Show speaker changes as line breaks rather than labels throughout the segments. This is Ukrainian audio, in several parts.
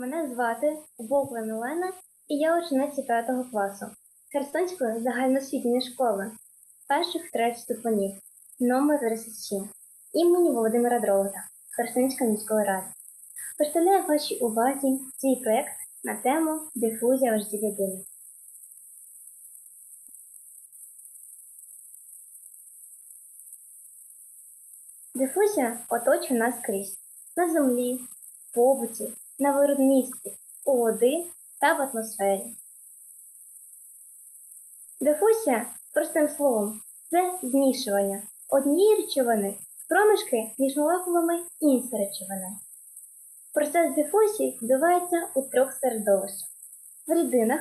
Мене звати Богла Мілена, і я учениця 5 класу Херсонської загальноосвітньої школи перших трьох ступенів номер 37 імені Володимира Дрогота Херсонської міської ради. Представляю вашій увазі свій проєкт на тему Дифузія в житті людини. Дифузія оточує нас скрізь на землі, побуті, на виробництві, у води та в атмосфері. Дифузія, простим словом, це змішування однієї речовини проміжки між молекулами іншої речовини. Процес дифузії відбувається у трьох середовищах в рідинах,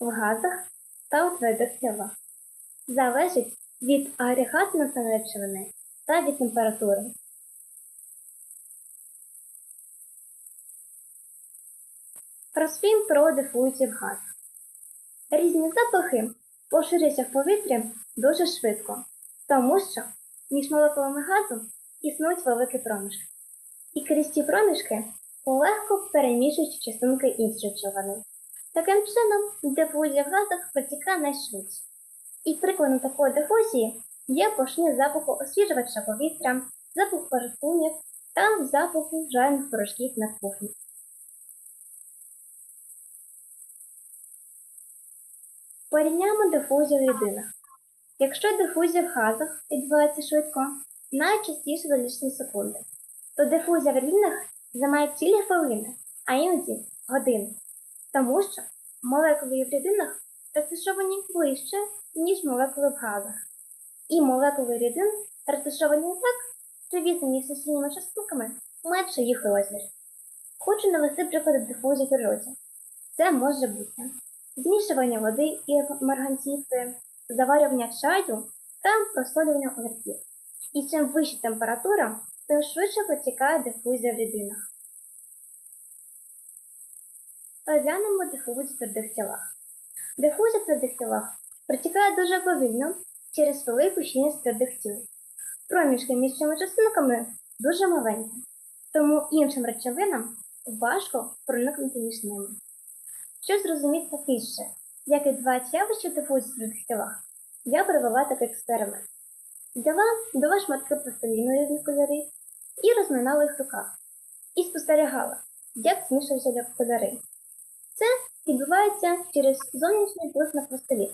в газах та у твердих тілах. Залежить від агрегатної речовини та від температури. Розповім про дифузію в газах. Різні запахи поширюються в повітрі дуже швидко, тому що між молекулами газу існують великі проміжки. І крізь ці проміжки легко перемішують частинки іншої речовини. Таким чином, дифузія в газах протікає найшвидше. І прикладом такої дифузії є поширення запаху освіжувача повітря, запах парфумів та запаху жарених порошків на кухні. Порівняємо дифузію в рідинах. Якщо дифузія в газах відбувається швидко, найчастіше за лічні секунди, то дифузія в рідинах займає цілі хвилини, а іноді години. Тому що молекули в рідинах розташовані ближче, ніж молекули в газах. І молекули рідин розташовані так, що відстані з сусідніми частинками менше їх розмір. Хочу навести приклади дифузії в природі. Це може бути змішування води і марганцівки, заварювання чаю та просолювання огірків. І чим вища температура, тим швидше протікає дифузія в рідинах. Розглянемо дифузію в твердих тілах. Дифузія в твердих тілах протікає дуже повільно через велику щільність твердих тіл. Проміжки між цими частинками дуже маленькі, тому іншим речовинам важко проникнути між ними. Щоб зрозуміти більше, як явище дифузії в твердих тілах, я провела такий експеримент. Взяла два шматки пластиліну різних кольорів і розминала їх в руках. І спостерігала, як змішуються кольори. Це відбувається через зовнішній вплив на пластилін.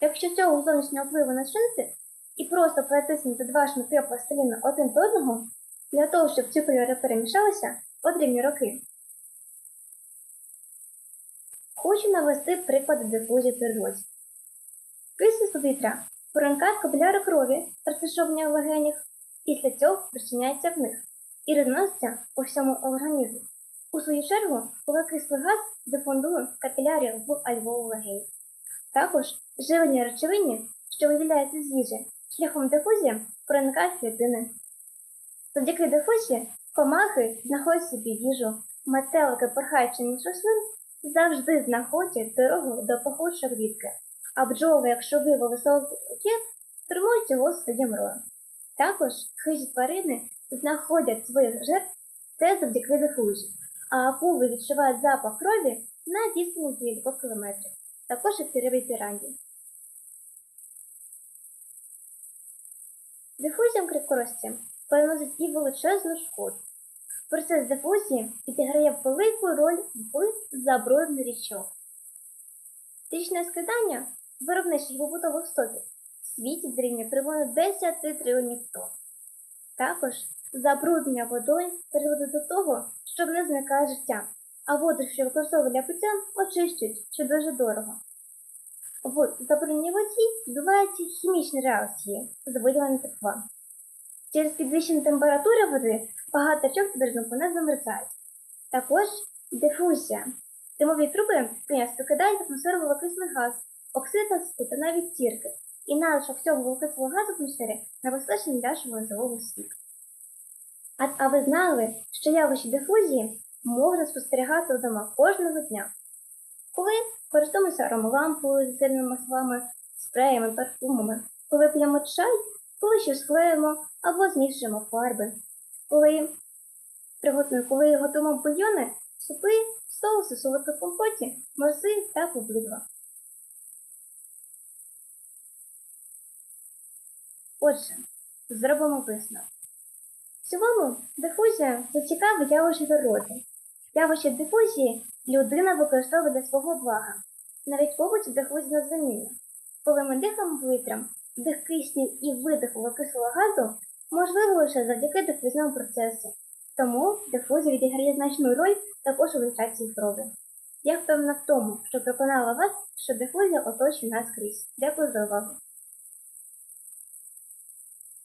Якщо цього зовнішнього впливу не чинити і просто притиснути два шматки пластиліну один до одного, для того, щоб ці кольори перемішалися, потрібні роки. Хочу навести приклади дифузії природі. Кисень повітря проникає в капіляри крові, розташовані в легенях, після цього розчиняється в них і розноситься по всьому організму. У свою чергу, коли кислий газ дифундує в капілярі в альвеолу легені. Також живлені речовині, що виділяються з їжі, шляхом дифузії проникають в клітини. Завдяки дифузії комахи знаходять собі їжу, метелики, порхаючи між рослин, завжди знаходять дорогу до пахучої квітки, а бджоли, якщо високий кіт, формують його своїм роєм. Також хижі тварини знаходять своїх жертв це завдяки дифузії, а акули відчувають запах крові на відстані кількох кілометрів, також і піриві піранді. Дифузія в крикорості переносить і величезну шкоду. Процес дифузії відіграє велику роль в забрудненні річок. Річне скидання виробничих побутових стоків в світі дорівнює приблизно 10 трильйонів тонн. Також забруднення водою призводить до того, що них зникає життя, а воду, що використовують для пиття, очищують, що дуже дорого. В забрудненій воді відбуваються хімічні реакції з виділенням тепла. Через підвищену температуру води багато речок підрозумку не замерзають. Також дифузія. Димові труби часто кидають в атмосферу вуглекислий газ, оксид азоту та навіть тірки. І надлишок цього вуглекислого газу в атмосфері небезпечний для живого світу. А, а ви знали, що явище дифузії можна спостерігати вдома кожного дня? Коли користуємося аромалампою з маслами, спреями, парфумами, коли п'ємо чай, коли щось клеїмо або змішуємо фарби, коли, приготуємо, коли готуємо бульйони, супи, соусу, солодкому компоті, морси та повидло. Отже, зробимо висновок. В цілому, дифузія це цікаве явище природи. Явище дифузії людина використовує для свого блага. Навіть побуті дифузія незамінна. Коли ми дихаємо повітрям, вдих кисню і видих вуглекислого газу можливо лише завдяки дифузному процесу. Тому дифузія відіграє значну роль також у вентиляції крові. Я впевнена в тому, що переконала вас, що дифузія оточує нас крізь. Дякую за увагу.